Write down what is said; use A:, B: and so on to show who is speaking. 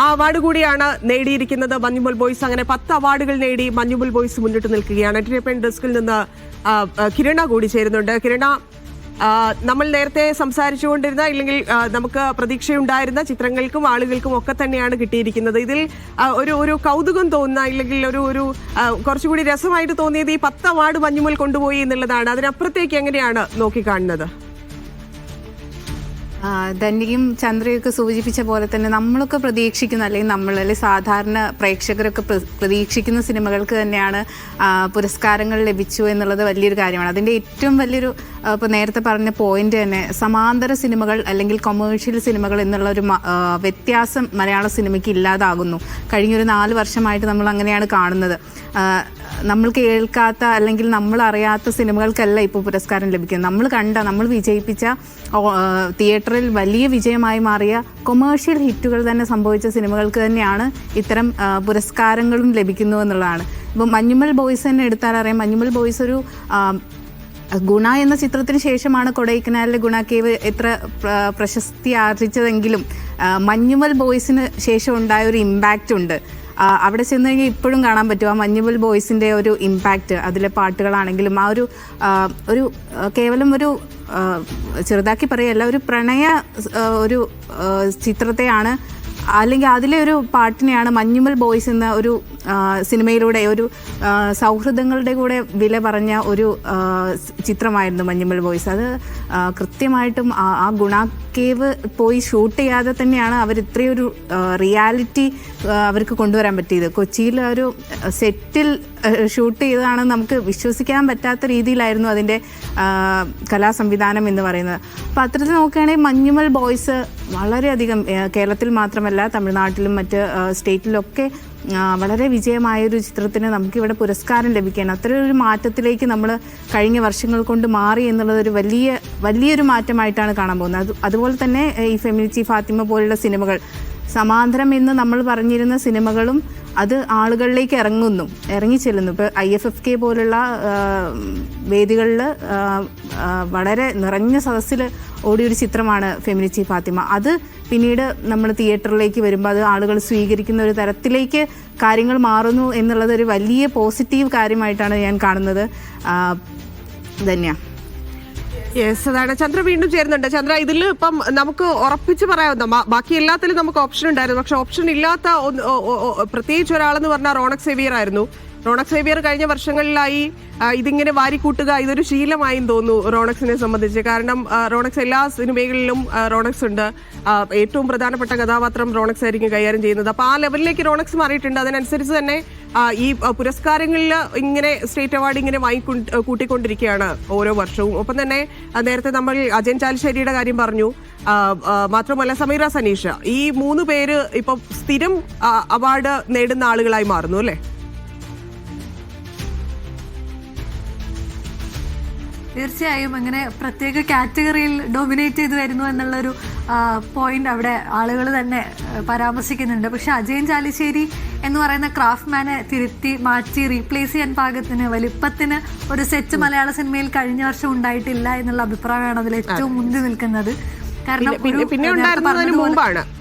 A: ആ അവാർഡ് കൂടിയാണ് നേടിയിരിക്കുന്നത് മഞ്ഞുമുൽ ബോയ്സ്. അങ്ങനെ പത്ത് അവാർഡുകൾ നേടി മഞ്ഞുമുൽ ബോയ്സ് മുന്നിട്ട് നിൽക്കുകയാണ്. എന്റർടൈൻമെന്റ് ഡെസ്കിൽ നിന്ന് കിരണ കൂടി ചേരുന്നുണ്ട്. കിരണ നമ്മൾ നേരത്തെ സംസാരിച്ചുകൊണ്ടിരുന്ന ഇല്ലെങ്കിൽ നമുക്ക് പ്രതീക്ഷയുണ്ടായിരുന്ന ചിത്രങ്ങൾക്കും ആളുകൾക്കും ഒക്കെ തന്നെയാണ് കിട്ടിയിരിക്കുന്നത്. ഇതിൽ ഒരു ഒരു കൗതുകം തോന്നുന്ന ഇല്ലെങ്കിൽ ഒരു ഒരു കുറച്ചുകൂടി രസമായിട്ട് തോന്നിയത് ഈ പത്ത് അവാർഡ് മഞ്ഞുമുൽ കൊണ്ടുപോയി എന്നുള്ളതാണ്. അതിനപ്പുറത്തേക്ക് എങ്ങനെയാണ് നോക്കിക്കാണുന്നത്?
B: ധന്യയും ചന്ദ്രയൊക്കെ സൂചിപ്പിച്ച പോലെ തന്നെ നമ്മളൊക്കെ പ്രതീക്ഷിക്കുന്ന അല്ലെങ്കിൽ നമ്മൾ അല്ലെങ്കിൽ സാധാരണ പ്രേക്ഷകരൊക്കെ പ്ര- പ്രതീക്ഷിക്കുന്ന സിനിമകൾക്ക് തന്നെയാണ് പുരസ്കാരങ്ങൾ ലഭിച്ചു എന്നുള്ളത് വലിയൊരു കാര്യമാണ്. അതിന്റെ ഏറ്റവും വലിയൊരു ഇപ്പോൾ നേരത്തെ പറഞ്ഞ പോയിന്റ് തന്നെ സമാന്തര സിനിമകൾ അല്ലെങ്കിൽ കൊമേഴ്ഷ്യൽ സിനിമകൾ എന്നുള്ള ഒരു വ്യത്യാസം മലയാള സിനിമയ്ക്ക് ഇല്ലാതാകുന്നു. കഴിഞ്ഞൊരു നാല് വർഷമായിട്ട് നമ്മൾ അങ്ങനെയാണ് കാണുന്നത്. നമ്മൾ കേൾക്കാത്ത അല്ലെങ്കിൽ നമ്മൾ അറിയാത്ത സിനിമകൾക്കല്ല ഇപ്പോൾ പുരസ്കാരം ലഭിക്കുന്നത് നമ്മൾ കണ്ട നമ്മൾ വിജയിപ്പിച്ച തിയേറ്ററിൽ വലിയ വിജയമായി മാറിയ കൊമേഴ്ഷ്യൽ ഹിറ്റുകൾ തന്നെ സംഭവിച്ച സിനിമകൾക്ക് തന്നെയാണ് ഇത്തരം പുരസ്കാരങ്ങളും ലഭിക്കുന്നു എന്നുള്ളതാണ്. ഇപ്പോൾ മഞ്ഞുമൽ ബോയ്സ് തന്നെ എടുത്താൽ അറിയാം. മഞ്ഞുമൽ ബോയ്സ് ഒരു ഗുണ എന്ന ചിത്രത്തിന് ശേഷമാണ് കൊടൈക്കനാലിലെ ഗുണ കേവ് എത്ര പ്രശസ്തി ആർജിച്ചതെങ്കിലും മഞ്ഞുമൽ ബോയ്സിന് ശേഷം ഉണ്ടായ ഒരു ഇമ്പാക്റ്റ് ഉണ്ട്. അവിടെ ചെന്ന് കഴിഞ്ഞാൽ ഇപ്പോഴും കാണാൻ പറ്റും. ആ മഞ്ഞുപുൽ ബോയ്സിന്റെ ഒരു ഇമ്പാക്റ്റ് അതിലെ പാട്ടുകളാണെങ്കിലും ആ ഒരു ഒരു കേവലം ഒരു ചെറുതാക്കി പറയല്ല ഒരു പ്രണയ ഒരു ചിത്രത്തെയാണ് അല്ലെങ്കിൽ അതിലെ ഒരു പാട്ടിനെയാണ് മഞ്ഞുമൽ ബോയ്സ് എന്ന ഒരു സിനിമയിലൂടെ ഒരു സൗഹൃദങ്ങളുടെ കൂടെ വില പറഞ്ഞ ഒരു ചിത്രമായിരുന്നു മഞ്ഞുമൽ ബോയ്സ്. അത് കൃത്യമായിട്ടും ആ ഗുണ കേവ് പോയി ഷൂട്ട് ചെയ്യാതെ തന്നെയാണ് അവർ ഇത്രയൊരു റിയാലിറ്റി അവർക്ക് കൊണ്ടുവരാൻ പറ്റിയത്. കൊച്ചിയിൽ ഒരു സെറ്റിൽ ഷൂട്ട് ചെയ്തതാണ് നമുക്ക് വിശ്വസിക്കാൻ പറ്റാത്ത രീതിയിലായിരുന്നു അതിന്റെ കലാസംവിധാനം എന്ന് പറയുന്നത്. അപ്പോൾ അത്തരത്തിൽ നോക്കുകയാണെങ്കിൽ മഞ്ഞുമൽ ബോയ്സ് വളരെയധികം കേരളത്തിൽ മാത്രമല്ല തമിഴ്നാട്ടിലും മറ്റ് സ്റ്റേറ്റിലൊക്കെ വളരെ വിജയമായ ഒരു ചിത്രത്തിന് നമുക്കിവിടെ പുരസ്കാരം ലഭിക്കാൻ അത്രയും ഒരു മാറ്റത്തിലേക്ക് നമ്മൾ കഴിഞ്ഞ വർഷങ്ങൾ കൊണ്ട് മാറി എന്നുള്ളത് ഒരു വലിയ വലിയൊരു മാറ്റമായിട്ടാണ് കാണാൻ പോകുന്നത്. അത് അതുപോലെ തന്നെ ഈ ഫെമിനിച്ചി ഫാത്തിമ പോലുള്ള സിനിമകൾ. സമാന്തരം എന്ന് നമ്മൾ പറഞ്ഞിരുന്ന സിനിമകളും അത് ആളുകളിലേക്ക് ഇറങ്ങുന്നു. ഇറങ്ങിച്ചെല്ലുന്നു ഇപ്പോൾ ഐ എഫ് എഫ് കെ പോലുള്ള വേദികളിൽ വളരെ നിറഞ്ഞ സദസ്സിൽ ഓടിയൊരു ചിത്രമാണ് ഫെമിനിച്ചി ഫാത്തിമ. അത് പിന്നീട് നമ്മൾ തിയേറ്ററിലേക്ക് വരുമ്പോൾ അത് ആളുകൾ സ്വീകരിക്കുന്ന ഒരു തരത്തിലേക്ക് കാര്യങ്ങൾ മാറുന്നു എന്നുള്ളത് ഒരു വലിയ പോസിറ്റീവ് കാര്യമായിട്ടാണ് ഞാൻ കാണുന്നത്. ധന്യ.
A: യെസ് അതാണ്. ചന്ദ്ര വീണ്ടും ചേരുന്നുണ്ട്. ചന്ദ്ര ഇതിൽ ഇപ്പം നമുക്ക് ഉറപ്പിച്ച് പറയാവുന്ന ബാക്കി എല്ലാത്തിലും നമുക്ക് ഓപ്ഷൻ ഉണ്ടായിരുന്നു. പക്ഷെ ഓപ്ഷൻ ഇല്ലാത്ത പ്രത്യേകിച്ച് ഒരാളെന്ന് പറഞ്ഞാൽ റോണക് സേവിയർ ആയിരുന്നു. റോണക് സേവിയർ കഴിഞ്ഞ വർഷങ്ങളിലായി ഇതിങ്ങനെ വാരിക്കൂട്ടുക ഇതൊരു ശീലമായും തോന്നുന്നു റോണക്സിനെ സംബന്ധിച്ച്. കാരണം റോണക്സ് എല്ലാ സിനിമകളിലും റോണക്സ് ഉണ്ട്. ഏറ്റവും പ്രധാനപ്പെട്ട കഥാപാത്രം റോണക്സ് ആയിരിക്കും കൈകാര്യം ചെയ്യുന്നത്. അപ്പൊ ആ ലെവലിലേക്ക് റോണക്സ് മാറിയിട്ടുണ്ട്. അതിനനുസരിച്ച് തന്നെ ഈ പുരസ്കാരങ്ങളിൽ ഇങ്ങനെ സ്റ്റേറ്റ് അവാർഡ് ഇങ്ങനെ വാങ്ങി കൂട്ടിക്കൊണ്ടിരിക്കുകയാണ് ഓരോ വർഷവും. ഒപ്പം തന്നെ നേരത്തെ നമ്മൾ അജയൻ ചാലിശ്ശേരിയുടെ കാര്യം പറഞ്ഞു. മാത്രമല്ല സമീറ സനീഷ. ഈ മൂന്ന് പേര് ഇപ്പം സ്ഥിരം അവാർഡ് നേടുന്ന ആളുകളായി മാറുന്നു അല്ലേ?
C: തീർച്ചയായും അങ്ങനെ പ്രത്യേക കാറ്റഗറിയിൽ ഡൊമിനേറ്റ് ചെയ്ത് വരുന്നു എന്നുള്ളൊരു പോയിന്റ് അവിടെ ആളുകൾ തന്നെ പരാമർശിക്കുന്നുണ്ട്. പക്ഷെ അജയൻ ചാലിശ്ശേരി എന്ന് പറയുന്ന ക്രാഫ്റ്റ്മാനെ തിരുത്തി മാറ്റി റീപ്ലേസ് ചെയ്യാൻ പാകത്തിന് വലിപ്പത്തിന് ഒരു സെറ്റ് മലയാള സിനിമയിൽ കഴിഞ്ഞ വർഷം ഉണ്ടായിട്ടില്ല എന്നുള്ള അഭിപ്രായമാണ് അതിൽ ഏറ്റവും മുന്തി നിൽക്കുന്നത്. കാരണം
A: പിന്നെ- ഉണ്ടായിരുന്നതിന് മുമ്പാണ്.